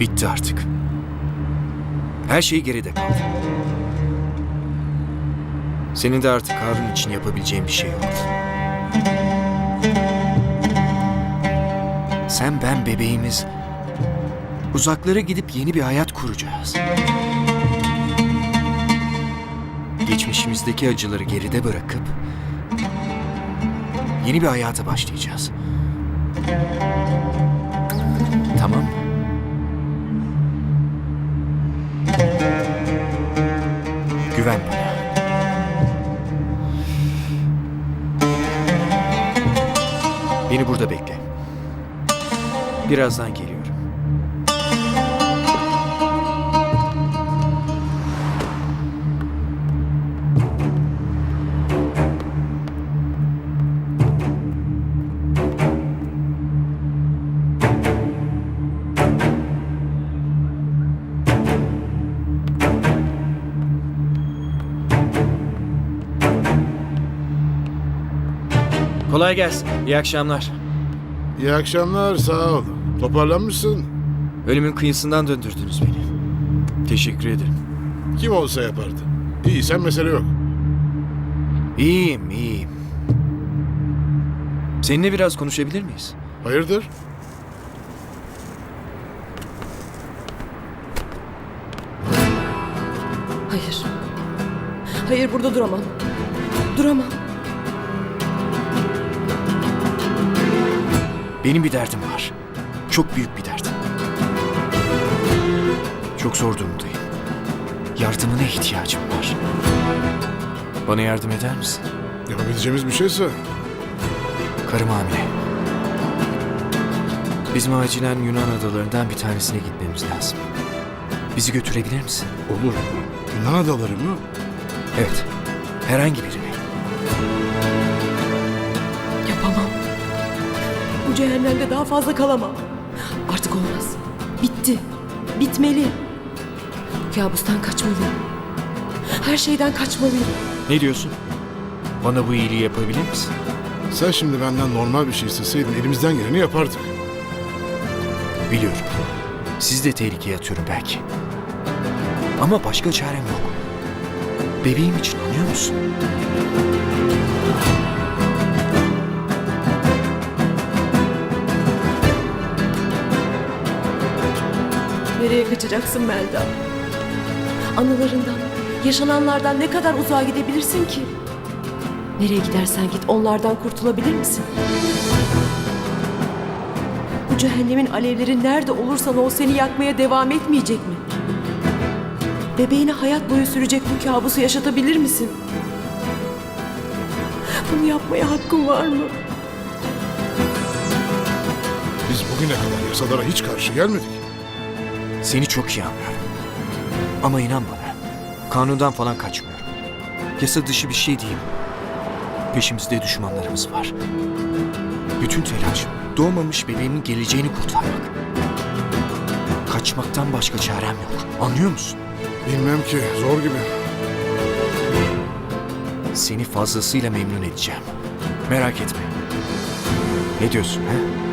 Bitti artık. Her şey geride kaldı. Senin de artık Harun için yapabileceğin bir şey yok. Sen, ben, bebeğimiz uzaklara gidip yeni bir hayat kuracağız. Geçmişimizdeki acıları geride bırakıp yeni bir hayata başlayacağız. Tamam mı? Beni burada bekle. Birazdan geliyorum. Kolay gelsin. İyi akşamlar. İyi akşamlar, sağ ol. Toparlanmışsın. Ölümün kıyısından döndürdünüz beni. Teşekkür ederim. Kim olsa yapardı. İyi, sen mesele yok. İyiyim, iyiyim. Seninle biraz konuşabilir miyiz? Hayırdır? Hayır. Hayır burada duramam. Duramam. Benim bir derdim var. Çok büyük bir derdim. Çok zor durumdayım. Yardımına ihtiyacım var. Bana yardım eder misin? Yapabileceğimiz bir şeyse Karım hamile. Bizim acilen Yunan adalarından bir tanesine gitmemiz lazım. Bizi götürebilir misin? olur. Yunan adaları mı? Evet. Herhangi birini. Cehennemde daha fazla kalamam. Artık olmaz. Bitti. Bitmeli. Kabustan kaçmalıyım. Her şeyden kaçmalıyım. Ne diyorsun? Bana bu iyiliği yapabilir misin? Sen şimdi benden normal bir şey isteseydin elimizden geleni yapardık. Biliyorum. Sizi de tehlikeye atıyorum belki. Ama başka çarem yok. Bebeğim için anlıyor musun? Nereye kaçacaksın Melda? Anılarından, yaşananlardan ne kadar uzağa gidebilirsin ki? Nereye gidersen git onlardan kurtulabilir misin? Bu cehennemin alevleri nerede olursan ol seni yakmaya devam etmeyecek mi? Bebeğine hayat boyu sürecek bu kabusu yaşatabilir misin? Bunu yapmaya hakkın var mı? Biz bugüne kadar yasalara hiç karşı gelmedik. Seni çok iyi anlıyorum. Ama inan bana. Kanundan falan kaçmıyorum. Yasa dışı bir şey değil. Peşimizde düşmanlarımız var. Bütün telaş doğmamış bebeğimin geleceğini kurtarmak. Kaçmaktan başka çarem yok. Anlıyor musun? Bilmem ki, zor gibi. Seni fazlasıyla memnun edeceğim. Merak etme. Ne diyorsun ha?